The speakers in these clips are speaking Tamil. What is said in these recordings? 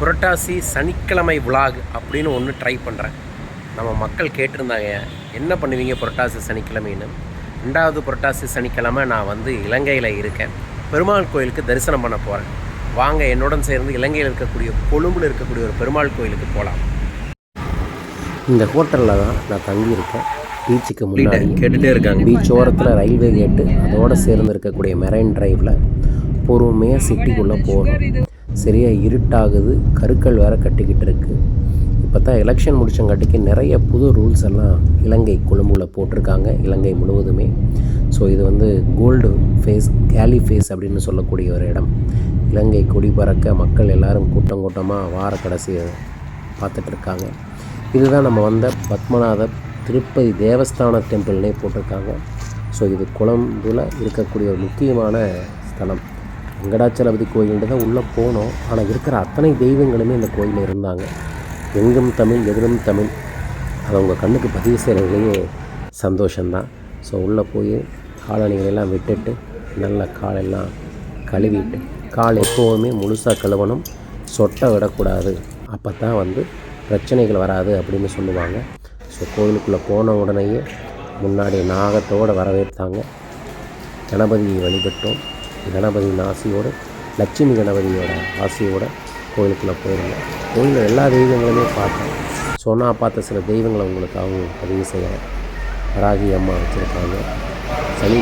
புரட்டாசி சனிக்கிழமை விலாக் அப்படின்னு ஒன்று ட்ரை பண்ணுறேன் நம்ம மக்கள் கேட்டிருந்தாங்க என்ன பண்ணுவீங்க புரட்டாசி சனிக்கிழமைன்னு? ரெண்டாவது புரட்டாசி சனிக்கிழமை நான் வந்து இலங்கையில் இருக்கேன். பெருமாள் கோயிலுக்கு தரிசனம் பண்ண போகிறேன் வாங்க என்னுடன் சேர்ந்து இலங்கையில் இருக்கக்கூடிய கொழும்பில் இருக்கக்கூடிய ஒரு பெருமாள் கோயிலுக்கு போகலாம் இந்த ஹோட்டலில் தான் நான் தங்கியிருக்கேன். பீச்சுக்கு முன்னாடி. கேட்டுகிட்டே இருக்காங்க. பீச் ஓரத்தில் ரயில்வே கேட்டு அதோடு சேர்ந்து இருக்கக்கூடிய மெரைன் டிரைவில் பொறுமையாக சிட்டிக்குள்ளே போகிறோம் சரியாக இருட்டாகுது கருக்கள் வேற கட்டிக்கிட்டு இருக்குது இப்போ தான் எலெக்ஷன் முடிச்சங்காட்டிக்கு நிறைய புது ரூல்ஸ் எல்லாம் இலங்கை கொழும்புல போட்டிருக்காங்க இலங்கை முழுவதுமே. ஸோ இது வந்து கோல்டு ஃபேஸ் கேலி ஃபேஸ் அப்படின்னு சொல்லக்கூடிய ஒரு இடம். இலங்கை கொடி பறக்க மக்கள் எல்லாரும் கூட்டம் கூட்டமாக வார கடைசியை பார்த்துட்ருக்காங்க இதுதான் நம்ம வந்த பத்மநாத திருப்பதி தேவஸ்தான டெம்பிள்னே போட்டிருக்காங்க. ஸோ இது கொழம்புல இருக்கக்கூடிய ஒரு முக்கியமான ஸ்தலம். வெங்கடாச்சலபதி கோயில்கிட்ட தான் உள்ளே போனோம். ஆனால் இருக்கிற அத்தனை தெய்வங்களுமே இந்த கோயிலில் இருந்தாங்க. எங்கும் தமிழ் எதிரும் தமிழ். அது உங்கள் கண்ணுக்கு பதிவு செய்கிறதுலேயே சந்தோஷந்தான் ஸோ உள்ளே போய் காலணிகளெல்லாம் விட்டுட்டு நல்ல காலெல்லாம் கழுவிட்டு கால் எப்போவுமே முழுசாக கழுவணும். சொட்டை விடக்கூடாது. அப்போ தான் வந்து பிரச்சனைகள் வராது அப்படின்னு சொல்லுவாங்க. ஸோ கோயிலுக்குள்ளே போன உடனேயே முன்னாடி நாகத்தோடு வரவேற்றாங்க. கணபதியை வழிபட்டோம். கணபதியின் ஆசையோடு லட்சுமி கணபதியோட ஆசையோடு கோயிலுக்குள்ளே போயிருந்தேன் கோயிலில் எல்லா தெய்வங்களுமே பார்த்தேன் சொன்னா பார்த்த சில தெய்வங்களை உங்களுக்கு அவங்க பதிவு செய்கிறேன் ராகி அம்மா வச்சுருக்காங்க. சனி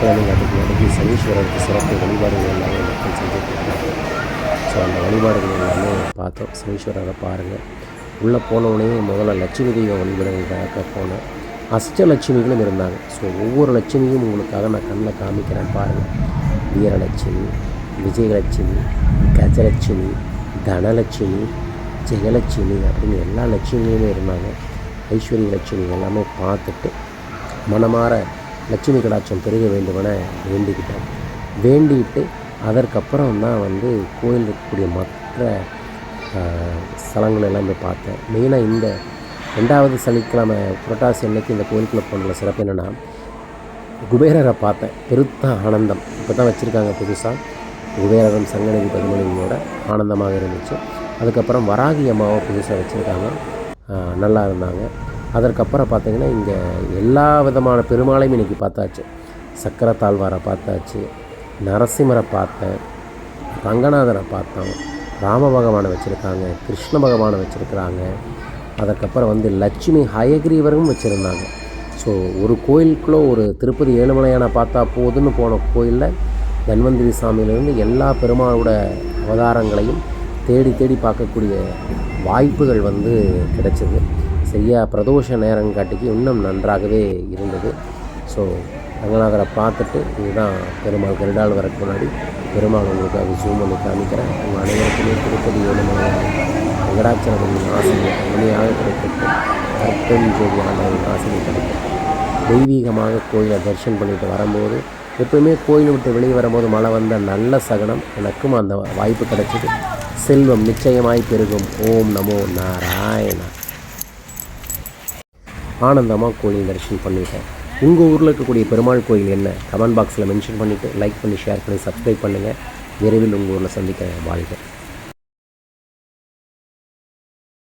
கிழமை அன்றைக்கி அன்றைக்கி சனீஸ்வரருக்கு சிறப்பு வழிபாடுகள் எல்லாமே மக்கள் செஞ்சுட்டு ஸோ அந்த வழிபாடுகள் எல்லாமே பார்த்தோம். சனீஸ்வரரை பாருங்கள் உள்ளே போனவுடனே முதல்ல லட்சுமி தெய்வ வழிபாடுகளுக்காக போனேன். அஷ்டலட்சுமிகளும் இருந்தாங்க. ஸோ ஒவ்வொரு லட்சுமியும் உங்களுக்காக நான் கண்ணில் காமிக்கிறேன் பாருங்கள் வீரலட்சுமி விஜயலட்சுமி கஜலட்சுமி தனலட்சுமி ஜெயலட்சுமி அப்படின்னு எல்லா லட்சுமியுமே இருந்தாங்க. ஐஸ்வர்ய லட்சுமி எல்லாமே பார்த்துட்டு மனமாற லட்சுமி கடாட்சம் பெருக வேண்டுமென வேண்டிக்கிட்டேன் வேண்டிட்டு அதற்கப்புறம் தான் வந்து கோயில் இருக்கக்கூடிய மற்ற ஸ்தலங்கள் எல்லாமே பார்த்தேன். மெயினாக இந்த ரெண்டாவது சனிக்கிழமை புரட்டாசி அன்னைக்கு இந்த கோயிலுக்குள்ளே போனதில் சிறப்பு என்னென்னா குபேரரை பார்த்தேன். பெருத்த ஆனந்தம். இப்போ தான் வச்சுருக்காங்க புதுசாக குபேரரும் சங்கநிதி பதுமணியோட ஆனந்தமாக இருந்துச்சு. அதுக்கப்புறம் வராகி அம்மாவை புதுசாக வச்சுருக்காங்க. நல்லா இருந்தாங்க. அதற்கப்புறம் பார்த்தீங்கன்னா இங்கே எல்லா விதமான பெருமாளையும் இன்றைக்கி பார்த்தாச்சு. சக்கர தாழ்வாரை பார்த்தாச்சு. நரசிம்மரை பார்த்தேன். ரங்கநாதரை பார்த்தோம். ராம பகவானை வச்சுருக்காங்க. கிருஷ்ண பகவானை வச்சுருக்குறாங்க. அதுக்கப்புறம் வந்து லட்சுமி ஹயக்ரீவரும் வச்சுருந்தாங்க. ஸோ ஒரு கோயிலுக்குள்ளே ஒரு திருப்பதி ஏழுமலையான பார்த்தா போதுன்னு போன கோயிலில் தன்வந்திரி சாமியிலேருந்து எல்லா பெருமாளோட அவதாரங்களையும் தேடி தேடி பார்க்கக்கூடிய வாய்ப்புகள் வந்து கிடைச்சது. சரியாக பிரதோஷ நேரங்காட்டிக்கு இன்னும் நன்றாகவே இருந்தது. ஸோ ரங்கநாதரை பார்த்துட்டு இதுதான் பெருமாள் கருடால் வரக்கு முன்னாடி பெருமாள் உங்களுக்காக ஜூம் பண்ணி காமிக்கிறேன். உங்கள் அனைவருக்குமே திருப்பதி வேணுமான வெங்கடாச்சலபதியின் ஆசிரியர் முழுமையாக கிடைக்கட்டும் கற்பெண் ஆண்டவரின் ஆசிரியர் கிடைக்கும். தெய்வீகமாக கோயிலை தரிசனம் பண்ணிட்டு வரும்போது எப்பவுமே கோயில் விட்டு வெளியே வரும்போது மழை வந்த நல்ல சகனம் எனக்கும் அந்த வாய்ப்பு கிடைச்சிது. செல்வம் நிச்சயமாய் பெருகும். ஓம் நமோ நாராயணா. ஆனந்தமாக கோயில் தரிசனம் பண்ணிட்டேன். உங்கள் ஊரில் இருக்கக்கூடிய பெருமாள் கோயில் என்ன? கமெண்ட் பாக்ஸில் மென்ஷன் பண்ணிவிட்டு லைக் பண்ணி ஷேர் பண்ணி சப்ஸ்கிரைப் பண்ணுங்கள் விரைவில் உங்கள் ஊரில் சந்திக்கிறேன். வாழ்க.